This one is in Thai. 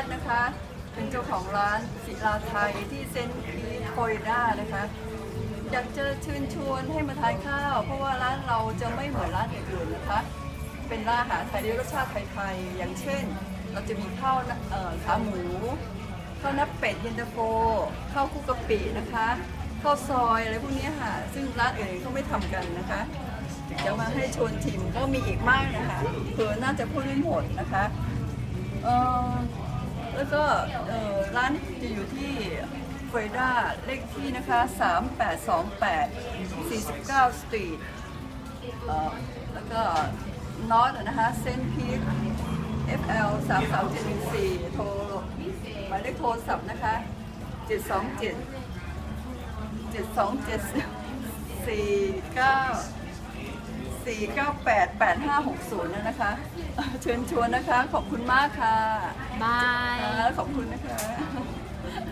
ทนะคะ เป็นเจ้าของร้านศิลาไทยที่เซนต์พีทฟลอริดานะคะ อยากจะเชิญชวนให้มาทานข้าว เพราะว่าร้านเราจะไม่เหมือนร้านอื่นๆนะคะ เป็นร้านอาหารไทยรสชาติไทยๆอย่างเช่น เราจะมีข้าวขาหมูข้าวน้าเป็ดเย็นตาโฟข้าวคลุกกะปินะคะข้าวซอยอะไรพวกนี้ค่ะ ซึ่งร้านอื่นเขาไม่ทำกันนะคะจะมาให้ชวนชิมก็มีอีกมากนะคะเผื่อน่าจะพูดไม่หมดนะคะเออ แล้วก็ร้านจะอยู่ที่เฟริดาเลขที่นะคะ 3828 49 สตรีทแล้วก็นอตนะคะเซนพีท FL 3 3 7 1 4โทรหมายเลขโทรศัพท์นะคะ 727 727 49 498 8560นะนะคะ เชิญชวนนะคะ ขอบคุณมากค่ะบายค่ะขอบคุณนะคะ